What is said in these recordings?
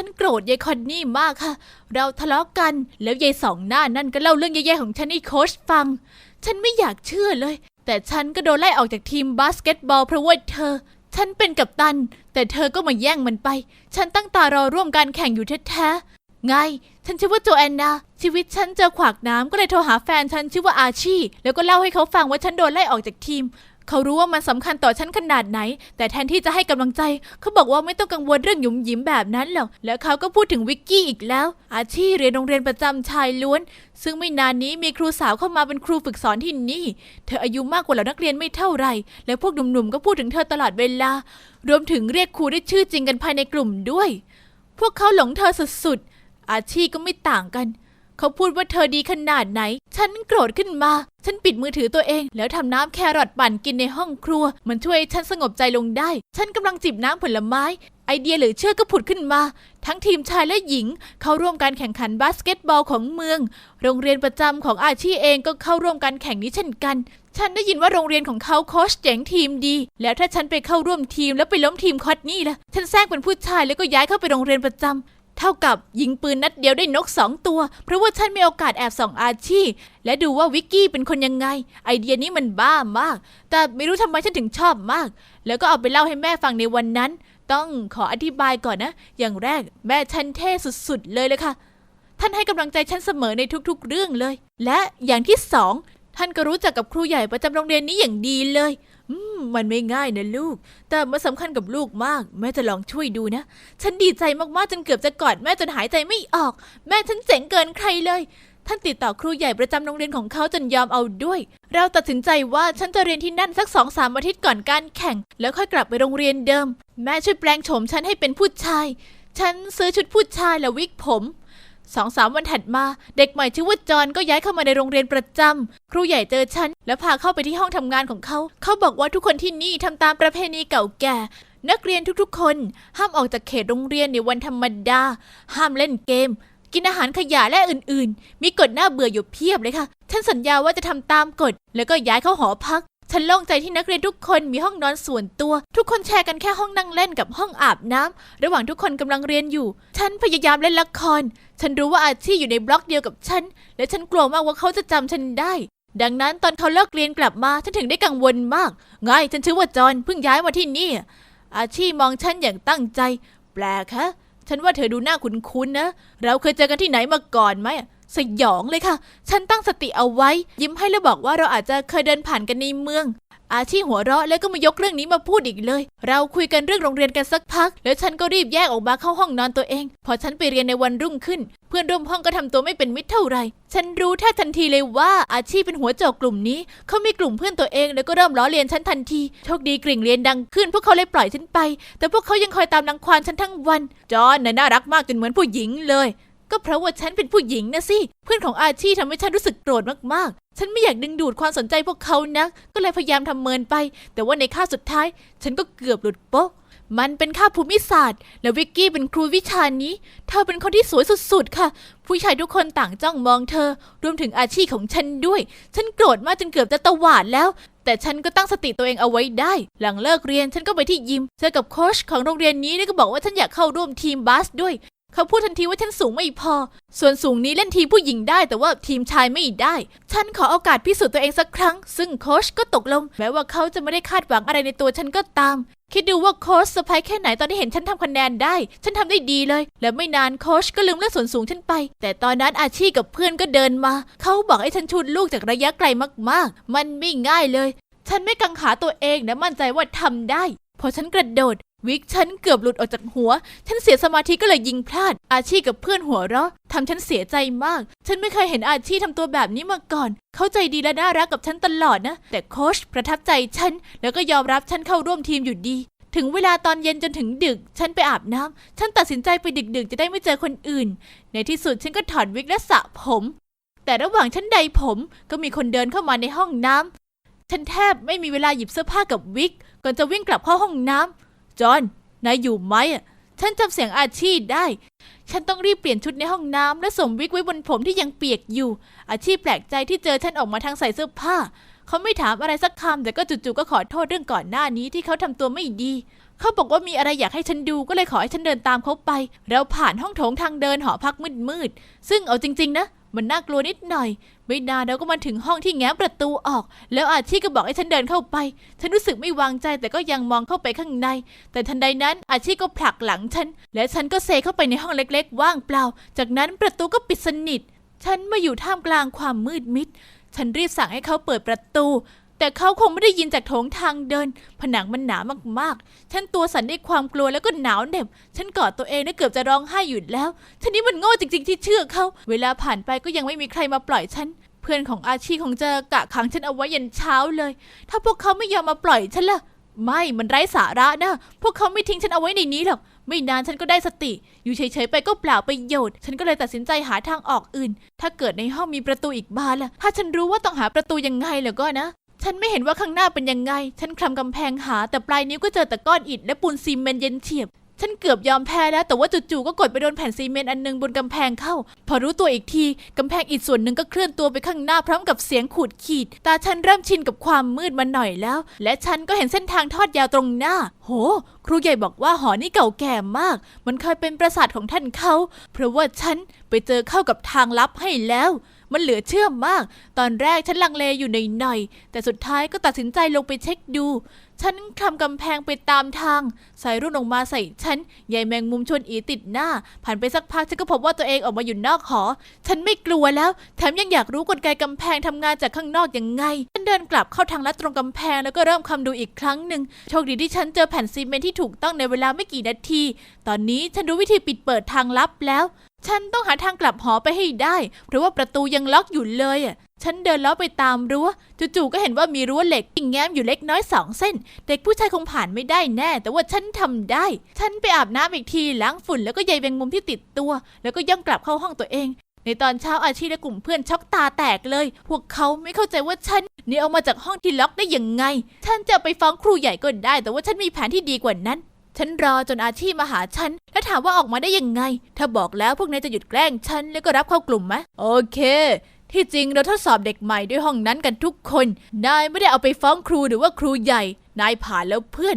ฉันโกรธยายคอนนี่มากค่ะ เราทะเลาะกันแล้วยายสองหน้านั่นก็เล่าเรื่องแย่ๆของฉันให้โค้ชฟัง ฉันไม่อยากเชื่อเลย แต่ฉันก็โดนไล่ออกจากทีมบาสเกตบอลเพราะว่าเธอ ฉันเป็นกัปตัน แต่เธอก็มาแย่งมันไป ฉันตั้งตารอร่วมการแข่งอยู่แท้ๆไง ฉันชื่อว่าโจแอนนา ชีวิตฉันเจอขวากน้ำก็เลยโทรหาแฟนฉันชื่อว่าอาชีแล้วก็เล่าให้เขาฟังว่าฉันโดนไล่ออกจากทีม เขารู้ว่ามันสำคัญต่อฉันขนาดไหน แต่แทนที่จะให้กำลังใจ เขาบอกว่าไม่ต้องกังวลเรื่องหยุมหยิมแบบนั้นหรอก แล้วเขาก็พูดถึงวิกกี้อีกแล้ว อาชีเรียนโรงเรียนประจำชายล้วน ซึ่งไม่นานนี้มีครูสาวเข้ามาเป็นครูฝึกสอนที่นี่ เธออายุมากกว่าเหล่านักเรียนไม่เท่าไหร่ และพวกหนุ่มๆก็พูดถึงเธอตลอดเวลา รวมถึงเรียกครูด้วยชื่อจริงกันภายในกลุ่มด้วย พวกเขาหลงเธอสุดๆอาชีก็ไม่ต่างกัน เขาพูดว่าเธอดีขนาดไหน ฉันโกรธขึ้นมา ฉันปิดมือถือตัวเอง แล้วทำน้ำแครอทปั่นกินในห้องครัว มันช่วยให้ฉันสงบใจลงได้ ฉันกำลังจิบน้ำผลไม้ ไอเดียหลือเชื่อก็ผุดขึ้นมา ทั้งทีมชายและหญิง เข้าร่วมการแข่งขันบาสเกตบอลของเมือง โรงเรียนประจำของอาชีเองก็เข้าร่วมการแข่งนี้เช่นกัน ฉันได้ยินว่าโรงเรียนของเขาโค้ชเจ๋งทีมดี แล้วถ้าฉันไปเข้าร่วมทีมแล้วไปล้มทีมคอตนี่ล่ะ ฉันแซงเป็นผู้ชายแล้วก็ย้ายเข้าไปโรงเรียนประจำ เท่ากับยิงปืนนัดเดียวได้นกสองตัว เพราะว่าฉันมีโอกาสแอบส่องอาชีพและดูว่าวิกกี้เป็นคนยังไง ไอเดียนี้มันบ้ามาก แต่ไม่รู้ทำไมฉันถึงชอบมาก แล้วก็เอาไปเล่าให้แม่ฟังในวันนั้น ต้องขออธิบายก่อนนะ อย่างแรกแม่ฉันเท่สุดๆเลยเลยค่ะ ท่านให้กำลังใจฉันเสมอในทุกๆเรื่องเลย และอย่างที่สอง ท่านก็รู้จักกับครูใหญ่ประจำโรงเรียนนี้อย่างดีเลย อืม มันไม่ง่ายนะลูก แต่มันสำคัญกับลูกมาก แม่จะลองช่วยดูนะ ฉันดีใจมากๆจนเกือบจะกอดแม่จนหายใจไม่ออก แม่ฉันเจ๋งเกินใครเลย ท่านติดต่อครูใหญ่ประจำโรงเรียนของเขาจนยอมเอาด้วย เราตัดสินใจว่าฉันจะเรียนที่นั่นสักสองสามอาทิตย์ก่อนการแข่ง แล้วค่อยกลับไปโรงเรียนเดิม แม่ช่วยแปลงโฉมฉันให้เป็นผู้ชาย ฉันซื้อชุดผู้ชายและวิกผม สองสามวันถัดมา เด็กใหม่ชื่อว่าจอนก็ย้ายเข้ามาในโรงเรียนประจำครูใหญ่เจอฉัน แล้วพาเข้าไปที่ห้องทำงานของเขา เขาบอกว่าทุกคนที่นี่ทำตามประเพณีเก่าแก่ นักเรียนทุกๆ คน ห้ามออกจากเขตโรงเรียนในวันธรรมดา ห้ามเล่นเกม กินอาหารขยะและอื่นๆ มีกฎหน้าเบื่ออยู่เพียบเลยค่ะ ฉันสัญญาว่าจะทำตามกฎแล้วก็ย้ายเข้าหอพัก ฉันโล่งใจที่นักเรียนทุกคนมีห้องนอนส่วนตัว ทุกคนแชร์กันแค่ห้องนั่งเล่นกับห้องอาบน้ำระหว่างทุกคนกำลังเรียนอยู่ ฉันพยายามเล่นละคร ฉันรู้ว่าอาชีอยู่ในบล็อกเดียวกับฉัน และฉันกลัวมากว่าเขาจะจำฉันได้ ดังนั้นตอนเขาเลิกเรียนกลับมาฉันถึงได้กังวลมากไงฉันชื่อว่าจอนเพิ่งย้ายมาที่นี่ อาชีมองฉันอย่างตั้งใจ แปลกฮะฉันว่าเธอดูหน้าคุ้นๆนะ เราเคยเจอกันที่ไหนมาก่อนไหม สยองเลยค่ะ ฉันตั้งสติเอาไว้ ยิ้มให้แล้วบอกว่าเราอาจจะเคยเดินผ่านกันในเมือง อาชีหัวเราะแล้วก็มายกเรื่องนี้มาพูดอีกเลย เราคุยกันเรื่องโรงเรียนกันสักพัก แล้วฉันก็รีบแยกออกมาเข้าห้องนอนตัวเอง พอฉันไปเรียนในวันรุ่งขึ้น เพื่อนร่วมห้องก็ทำตัวไม่เป็นมิตรเท่าไหร่ฉันรู้แทบทันทีเลยว่าอาชีพเป็นหัวโจกกลุ่มนี้ เขามีกลุ่มเพื่อนตัวเองแล้วก็เริ่มล้อเลียนฉันทันที โชคดีกริ่งเรียนดังขึ้น พวกเขาเลยปล่อยฉันไป แต่พวกเขายังคอยตามรังควานฉันทั้งวัน จอนน่ะน่ารักมากจนเหมือนผู้หญิงเลย ก็เพราะว่าฉันเป็นผู้หญิงนะสิ เพื่อนของอาชีทำให้ฉันรู้สึกโกรธมากๆ ฉันไม่อยากดึงดูดความสนใจพวกเขานะก็เลยพยายามทำเมินไป แต่ว่าในค่าสุดท้าย ฉันก็เกือบหลุดโป๊ะ มันเป็นค่าภูมิศาสตร์ และวิกกี้เป็นครูวิชานี้ เธอเป็นคนที่สวยสุดๆ ค่ะ ผู้ชายทุกคนต่างจ้องมองเธอ รวมถึงอาชีพของฉันด้วย ฉันโกรธมากจนเกือบจะตวาดแล้วแต่ฉันก็ตั้งสติตัวเองเอาไว้ได้ หลังเลิกเรียนฉันก็ไปที่ยิม เจอกับโค้ชของโรงเรียนนี้แล้วก็บอกว่าฉันอยากเข้าร่วมทีมบาสด้วย เขาพูดทันทีว่าฉันสูงไม่พอ ส่วนสูงนี้เล่นทีมผู้หญิงได้ แต่ว่าทีมชายไม่ได้ ฉันขอโอกาสพิสูจน์ตัวเองสักครั้ง ซึ่งโค้ชก็ตกลง แม้ว่าเขาจะไม่ได้คาดหวังอะไรในตัวฉันก็ตาม คิดดูว่าโค้ชเซอร์ไพรส์แค่ไหนตอนที่เห็นฉันทำคะแนนได้ ฉันทำได้ดีเลย และไม่นานโค้ชก็ลืมเรื่องส่วนสูงฉันไป แต่ตอนนั้นอาชีพกับเพื่อนก็เดินมา เขาบอกให้ฉันชูดลูกจากระยะไกลมากๆ มันไม่ง่ายเลย ฉันไม่กังขาตัวเองและมั่นใจว่าทำได้พอฉันกระโดด วิกฉันเกือบหลุดออกจากหัว ฉันเสียสมาธิก็เลยยิงพลาด อาชีกับเพื่อนหัวเราะทำฉันเสียใจมาก ฉันไม่เคยเห็นอาชีทำตัวแบบนี้มาก่อน เขาใจดีและน่ารักกับฉันตลอดนะ แต่โค้ชประทับใจฉัน แล้วก็ยอมรับฉันเข้าร่วมทีมอยู่ดี ถึงเวลาตอนเย็นจนถึงดึก ฉันไปอาบน้ำ ฉันตัดสินใจไปดึกๆ จะได้ไม่เจอคนอื่น ในที่สุดฉันก็ถอดวิกและสระผม แต่ระหว่างฉันใดผมก็มีคนเดินเข้ามาในห้องน้ำฉันแทบไม่มีเวลาหยิบเสื้อผ้ากับวิกก่อนจะวิ่งกลับเข้าห้องน้ำ จอห์นนายอยู่ไหมอะฉันจำเสียงอาชีพได้ ฉันต้องรีบเปลี่ยนชุดในห้องน้ำและสวมวิกไว้บนผมที่ยังเปียกอยู่ อาชีพแปลกใจที่เจอฉันออกมาทางใส่เสื้อผ้า เขาไม่ถามอะไรสักคำแต่ก็จู่ๆก็ขอโทษเรื่องก่อนหน้านี้ที่เขาทำตัวไม่ดี เขาบอกว่ามีอะไรอยากให้ฉันดูก็เลยขอให้ฉันเดินตามเขาไป เราผ่านห้องโถงทางเดินหอพักมืดๆซึ่งเอาจริง ๆ นะ มันน่ากลัวนิดหน่อย ไม่นานเราก็มาถึงห้องที่แง้มประตูออก แล้วอาชีก็บอกให้ฉันเดินเข้าไป ฉันรู้สึกไม่วางใจแต่ก็ยังมองเข้าไปข้างใน แต่ทันใดนั้นอาชีก็ผลักหลังฉัน และฉันก็เซเข้าไปในห้องเล็ก ๆ ว่างเปล่า จากนั้นประตูก็ปิดสนิท ฉันมาอยู่ท่ามกลางความมืดมิด ฉันรีบสั่งให้เขาเปิดประตู แต่เขาคงไม่ได้ยินจากโถงทางเดิน ผนังมันหนามากๆ ฉันตัวสั่นด้วยความกลัวแล้วก็หนาวเหน็บ ฉันกอดตัวเองและเกือบจะร้องไห้อยู่แล้วฉันนี่มันโง่จริง ๆ ที่เชื่อเขา เวลาผ่านไปก็ยังไม่มีใครมาปล่อยฉัน เพื่อนของอาชีคงเจะกะขังฉันเอาไว้ยันเช้าเลย ถ้าพวกเขาไม่ยอมมาปล่อยฉันล่ะ ไม่มันไร้สาระนะ พวกเขาไม่ทิ้งฉันเอาไว้ในนี้หรอก ไม่นานฉันก็ได้สติ อยู่เฉยๆไปก็เปล่าประโยชน์ ฉันก็เลยตัดสินใจหาทางออกอื่น ถ้าเกิดในห้องมีประตูอีกบานล่ะ ถ้าฉันรู้ว่าต้องหาประตูยังไงแล้วก็นะ ฉันไม่เห็นว่าข้างหน้าเป็นยังไง ฉันคลำกำแพงหา แต่ปลายนิ้วก็เจอแต่ก้อนอิฐและปูนซีเมนต์เย็นเฉียบ ฉันเกือบยอมแพ้แล้ว แต่ว่าจู่ๆก็กดไปโดนแผ่นซีเมนต์อันหนึงบนกำแพงเข้า พอรู้ตัวอีกที กำแพงอิฐส่วนหนึ่งก็เคลื่อนตัวไปข้างหน้าพร้อมกับเสียงขูดขีด ตาฉันเริ่มชินกับความมืดมาหน่อยแล้ว และฉันก็เห็นเส้นทางทอดยาวตรงหน้า โห ครูใหญ่บอกว่าหอนี่เก่าแก่มาก มันเคยเป็นปราสาทของท่านเขา เพราะว่าฉันไปเจอเข้ากับทางลับให้แล้ว มันเหลือเชื่อมาก ตอนแรกฉันลังเลอยู่ในหน่อยๆแต่สุดท้ายก็ตัดสินใจลงไปเช็คดู ฉันคำกำแพงไปตามทาง สายรุ่นออกมาใส่ฉันใยแมงมุมชนอีติดหน้า ผ่านไปสักพักฉันก็พบว่าตัวเองออกมาอยู่นอกหอ ฉันไม่กลัวแล้ว แถมยังอยากรู้กลไกกำแพงทำงานจากข้างนอกยังไง ฉันเดินกลับเข้าทางลัดตรงกำแพงแล้วก็เริ่มคำดูอีกครั้งหนึ่งโชคดีที่ฉันเจอแผ่นซีเมนที่ถูกต้องในเวลาไม่กี่นาที ตอนนี้ฉันรู้วิธีปิดเปิดทางลับแล้ว ฉันต้องหาทางกลับหอไปให้ได้ เพราะว่าประตูยังล็อกอยู่เลยอะ ฉันเดินล้อไปตามรั้วจู่ๆก็เห็นว่ามีรั้วเหล็กติ่งแง้มอยู่เล็กน้อยสองเส้น เด็กผู้ชายคงผ่านไม่ได้แน่ แต่ว่าฉันทำได้ ฉันไปอาบน้ำอีกทีล้างฝุ่นแล้วก็ใยแมงมุมที่ติดตัว แล้วก็ย่องกลับเข้าห้องตัวเอง ในตอนเช้าอาชีและกลุ่มเพื่อนช็อกตาแตกเลย พวกเขาไม่เข้าใจว่าฉันนี่ออกมาจากห้องที่ล็อกได้ยังไง ฉันจะไปฟ้องครูใหญ่ก็ได้ แต่ว่าฉันมีแผนที่ดีกว่านั้น ฉันรอจนอาชีพมาหาฉัน และถามว่าออกมาได้ยังไง ถ้าบอกแล้วพวกนายจะหยุดแกล้งฉันแล้วก็รับเข้ากลุ่มไหมโอเค ที่จริงเราทดสอบเด็กใหม่ด้วยห้องนั้นกันทุกคน นายไม่ได้เอาไปฟ้องครูหรือว่าครูใหญ่ นายผ่านแล้วเพื่อน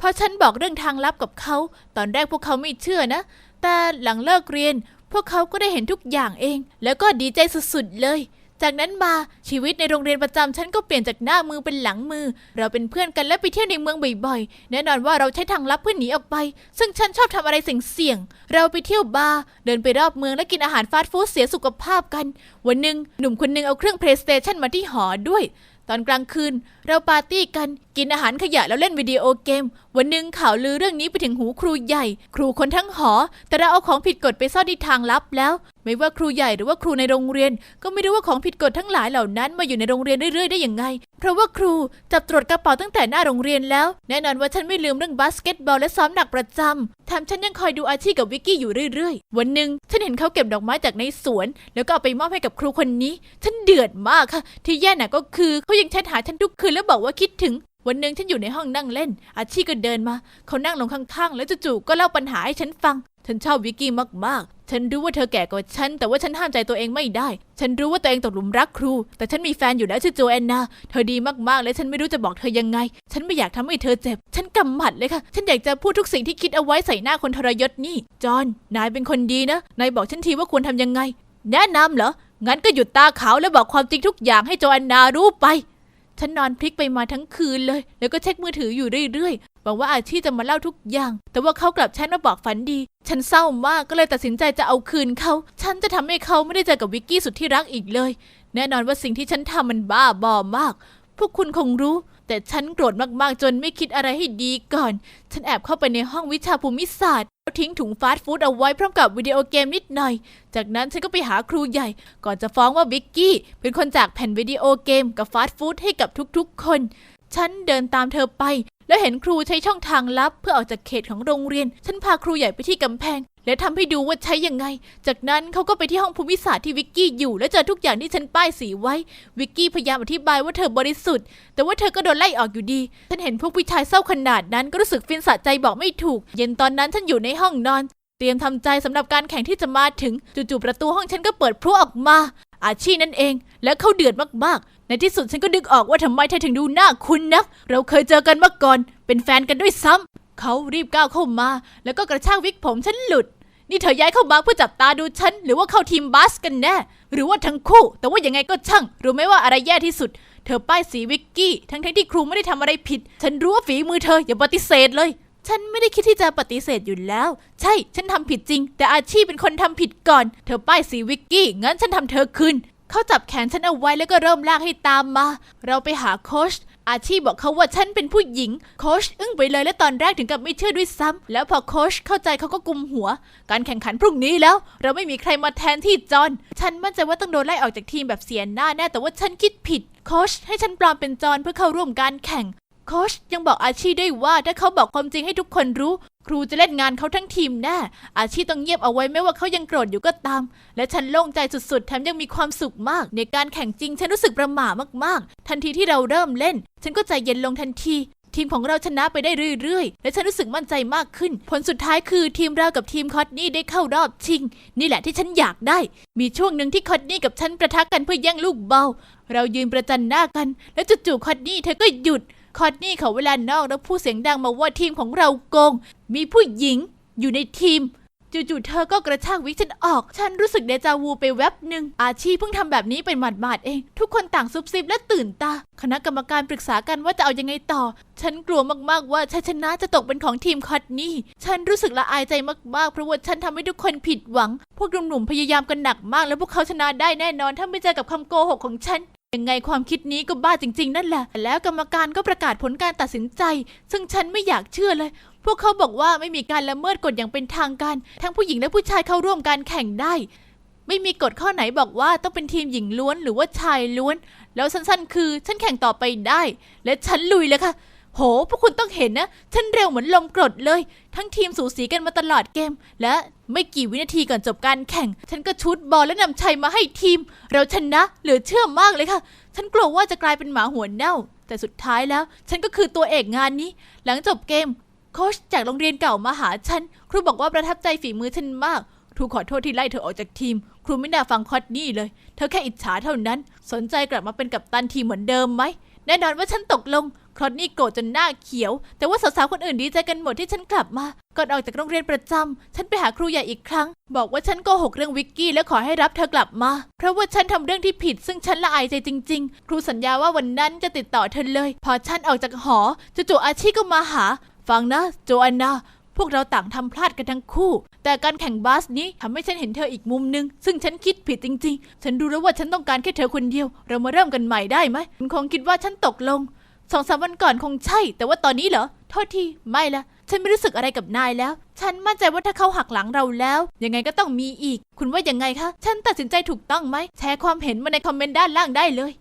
พอฉันบอกเรื่องทางลับกับเขา ตอนแรกพวกเขาไม่เชื่อนะ แต่หลังเลิกเรียน พวกเขาก็ได้เห็นทุกอย่างเอง แล้วก็ดีใจสุดๆเลย จากนั้นมาชีวิตในโรงเรียนประจำฉันก็เปลี่ยนจากหน้ามือเป็นหลังมือ เราเป็นเพื่อนกันและไปเที่ยวในเมืองบ่อยๆ แน่นอนว่าเราใช้ทางลับเพื่อหนีออกไป ซึ่งฉันชอบทำอะไรเสี่ยงๆ เราไปเที่ยวบาร์เดินไปรอบเมืองและกินอาหารฟาสต์ฟู้ดเสียสุขภาพกัน วันหนึ่งหนุ่มคนหนึ่งเอาเครื่อง PlayStation มาที่หอด้วย ตอนกลางคืน เราปาร์ตี้กัน กินอาหารขยะแล้วเล่นวิดีโอเกม วันหนึ่งข่าวลือเรื่องนี้ไปถึงหูครูใหญ่ ครูคนทั้งหอ แต่เราเอาของผิดกฎไปซ่อนที่ทางลับแล้ว ไม่ว่าครูใหญ่หรือว่าครูในโรงเรียน ก็ไม่รู้ว่าของผิดกฎทั้งหลายเหล่านั้นมาอยู่ในโรงเรียนเรื่อยๆได้อยังไง เพราะว่าครูจับตรวจกระเป๋าตั้งแต่หน้าโรงเรียนแล้ว แน่นอนว่าฉันไม่ลืมเรื่องบาสเกตบอลและซ้อมหนักประจำแถมฉันยังคอยดูอาชีพกับวิกกี้อยู่เรื่อยๆ วันหนึ่งฉันเห็นเขาเก็บดอกไม้จากในสวน แล้วก็เอาไปมอบให้กับครูคนนี้ ฉันเดือดมากค่ะ ที่แย่หนักก็คือเขายังแชทหาฉันทุกคืนแล้วบอกว่าคิดถึง วันหนึ่งฉันอยู่ในห้องนั่งเล่น อาชีก็เดินมา เขานั่งลงข้างๆ แล้วจู่ๆก็เล่าปัญหาให้ฉันฟัง ฉันชอบวิกกี้มากๆ ฉันรู้ว่าเธอแก่กว่าฉัน แต่ว่าฉันห้ามใจตัวเองไม่ได้ ฉันรู้ว่าตัวเองตกหลุมรักครู แต่ฉันมีแฟนอยู่แล้วชื่อโจแอนนา เธอดีมากๆ และฉันไม่รู้จะบอกเธอยังไง ฉันไม่อยากทำให้เธอเจ็บ ฉันกำหมัดเลยค่ะ ฉันอยากจะพูดทุกสิ่งที่คิดเอาไว้ใส่หน้าคนทรยศนี่ จอห์น นายเป็นคนดีนะ นายบอกฉันทีว่าควรทำยังไง แนะนำเหรอ งั้นก็หยุดตาขาวแล้วบอกความจริงทุกอย่างให้โจแอนนารู้ไป ฉันนอนพลิกไปมาทั้งคืนเลย แล้วก็เช็คมือถืออยู่เรื่อยๆหวังว่าอาชีจะมาเล่าทุกอย่าง แต่ว่าเขากลับใช้มาบอกฝันดี ฉันเศร้ามากก็เลยตัดสินใจจะเอาคืนเขา ฉันจะทำให้เขาไม่ได้เจอกับวิกกี้สุดที่รักอีกเลย แน่นอนว่าสิ่งที่ฉันทำมันบ้าบอมาก พวกคุณคงรู้ แต่ฉันโกรธมากๆจนไม่คิดอะไรให้ดีก่อน ฉันแอบเข้าไปในห้องวิชาภูมิศาสตร์แล้วทิ้งถุงฟาสต์ฟู้ดเอาไว้พร้อมกับวิดีโอเกมนิดหน่อย จากนั้นฉันก็ไปหาครูใหญ่ ก่อนจะฟ้องว่าวิกกี้เป็นคนจากแผ่นวิดีโอเกมกับฟาสต์ฟู้ดให้กับทุกๆ คน ฉันเดินตามเธอไป แล้วเห็นครูใช้ช่องทางลับเพื่อออกจากเขตของโรงเรียน ฉันพาครูใหญ่ไปที่กำแพง และทำให้ดูว่าใช้ยังไง จากนั้นเขาก็ไปที่ห้องภูมิศาสตร์ที่วิกกี้อยู่ และเจอทุกอย่างที่ฉันป้ายสีไว้ วิกกี้พยายามอธิบายว่าเธอบริสุทธิ์ แต่ว่าเธอก็โดนไล่ออกอยู่ดี ฉันเห็นพวกผู้ชายเศร้าขนาดนั้นก็รู้สึกฟินสะใจบอกไม่ถูก เย็นตอนนั้นฉันอยู่ในห้องนอน เตรียมทำใจสำหรับการแข่งที่จะมาถึง จู่ๆประตูห้องฉันก็เปิดพรวออกมา อาชีนั่นเอง และเขาเดือดมากๆ ในที่สุดฉันก็ดึกออกว่าทำไมเธอถึงดูหน้าคุ้นนัก เราเคยเจอกันมาก่อน เป็นแฟนกันด้วยซ้ำ เขารีบก้าวเข้ามา แล้วก็กระชากวิกผมฉันหลุด นี่เธอย้ายเข้ามาเพื่อจับตาดูฉัน หรือว่าเข้าทีมบาสกันแน่ หรือว่าทั้งคู่ แต่ว่ายังไงก็ช่าง รู้ไหมว่าอะไรแย่ที่สุด เธอป้ายสีวิกกี้ ทั้งที่ครูไม่ได้ทำอะไรผิด ฉันรู้ว่าฝีมือเธออย่าปฏิเสธเลย ฉันไม่ได้คิดที่จะปฏิเสธอยู่แล้ว ใช่ ฉันทำผิดจริง แต่อาชีพเป็นคนทำผิดก่อน เธอป้ายสีวิกกี้ งั้นฉันทำเธอคืนเขาจับแขนฉันเอาไว้แล้วก็เริ่มลากให้ตามมา เราไปหาโค้ช อาชีพบอกเขาว่าฉันเป็นผู้หญิง โคชอึ้งไปเลยและตอนแรกถึงกับไม่เชื่อด้วยซ้ำแล้วพอโคชเข้าใจเขาก็กุมหัว การแข่งขันพรุ่งนี้แล้ว เราไม่มีใครมาแทนที่จอห์นฉันมั่นใจว่าต้องโดนไล่ออกจากทีมแบบเสียหน้าแน่แต่ว่าฉันคิดผิด โคชให้ฉันปลอมเป็นจอห์นเพื่อเข้าร่วมการแข่งโคชยังบอกอาชีด้วยว่าถ้าเขาบอกความจริงให้ทุกคนรู้ ครูจะเล่นงานเขาทั้งทีมแน่อาชีต้องเงียบเอาไว้ไม่ว่าเขายังโกรธอยู่ก็ตาม และฉันโล่งใจสุดๆ แถมยังมีความสุขมาก ในการแข่งจริงฉันรู้สึกประหม่ามากๆ ทันทีที่เราเริ่มเล่น ฉันก็ใจเย็นลงทันที ทีมของเราชนะไปได้เรื่อยๆ และฉันรู้สึกมั่นใจมากขึ้น ผลสุดท้ายคือทีมเรากับทีมคอตนี่ได้เข้ารอบชิง นี่แหละที่ฉันอยากได้ มีช่วงหนึ่งที่คอตนี่กับฉันประทะกันเพื่อแย่งลูกเบา เรายืนประจันหน้ากัน แล้วจู่ๆคอตนี่เธอก็หยุด คอตนี่เขาเวลานอกแล้วพูดเสียงดังมาว่าทีมของเราโกง มีผู้หญิงอยู่ในทีมจู่ๆเธอก็กระชากวิกฉันออก ฉันรู้สึกเดจาวูไปแวบหนึ่ง อาชีพเพิ่งทำแบบนี้เป็นหมาดๆเอง ทุกคนต่างซุบซิบและตื่นตา คณะกรรมการปรึกษากันว่าจะเอายังไงต่อ ฉันกลัวมากๆว่าชัยชนะจะตกเป็นของทีมคอตนี่ ฉันรู้สึกละอายใจมากๆ เพราะว่าฉันทำให้ทุกคนผิดหวัง พวกหนุ่มๆพยายามกันหนักมาก แล้วพวกเขาชนะได้แน่นอน ถ้าไม่เจอกับคำโกหกของฉัน ยังไงความคิดนี้ก็บ้าจริง ๆ นั่นแหละ แล้วกรรมการก็ประกาศผลการตัดสินใจ ซึ่งฉันไม่อยากเชื่อเลย พวกเขาบอกว่าไม่มีการละเมิดกฎอย่างเป็นทางการ ทั้งผู้หญิงและผู้ชายเข้าร่วมการแข่งได้ ไม่มีกฎข้อไหนบอกว่าต้องเป็นทีมหญิงล้วนหรือว่าชายล้วน แล้วสั้นๆ คือ ฉันแข่งต่อไปได้ และฉันลุยเลยค่ะ โห พวกคุณต้องเห็นนะ ฉันเร็วเหมือนลมกรดเลย ทั้งทีมสูสีกันมาตลอดเกม และไม่กี่วินาทีก่อนจบการแข่ง ฉันก็ชุดบอลและนำชัยมาให้ทีม เราชนะเหลือเชื่อมากเลยค่ะ ฉันกลัวว่าจะกลายเป็นหมาหัวเน่า แต่สุดท้ายแล้ว ฉันก็คือตัวเอกงานนี้ หลังจบเกม โค้ชจากโรงเรียนเก่ามาหาฉัน ครูบอกว่าประทับใจฝีมือฉันมากครูขอโทษที่ไล่เธอออกจากทีม ครูไม่น่าฟังคอดนี่เลย เธอแค่อิจฉาเท่านั้น สนใจกลับมาเป็นกัปตันทีมเหมือนเดิมไหม แน่นอนว่าฉันตกลงครอดนี่โกรธจนหน้าเขียว แต่ว่าสาวๆคนอื่นดีใจกันหมดที่ฉันกลับมา ก่อนออกจากโรงเรียนประจำฉันไปหาครูใหญ่อีกครั้ง บอกว่าฉันโกหกเรื่องวิกกี้และขอให้รับเธอกลับมา เพราะว่าฉันทำเรื่องที่ผิด ซึ่งฉันละอายใจจริง ๆ ครูสัญญาว่าวันนั้นจะติดต่อเธอเลย พอฉันออกจากหอจู่ๆอาชีก็มาหา ฟังนะ โจอันนา พวกเราต่างทำพลาดกันทั้งคู่ แต่การแข่งบาสนี้ทำให้ฉันเห็นเธออีกมุมหนึ่งซึ่งฉันคิดผิดจริงๆ ฉันรู้แล้วว่าฉันต้องการแค่เธอคนเดียว เรามาเริ่มกันใหม่ได้ไหมคุณคงคิดว่าฉันตกลงสองสามวันก่อนคงใช่ แต่ว่าตอนนี้เหรอโทษทีไม่ละฉันไม่รู้สึกอะไรกับนายแล้ว ฉันมั่นใจว่าถ้าเขาหักหลังเราแล้ว ยังไงก็ต้องมีอีก คุณว่ายังไงคะ ฉันตัดสินใจถูกต้องไหม แชร์ความเห็นมาในคอมเมนต์ด้านล่างได้เลย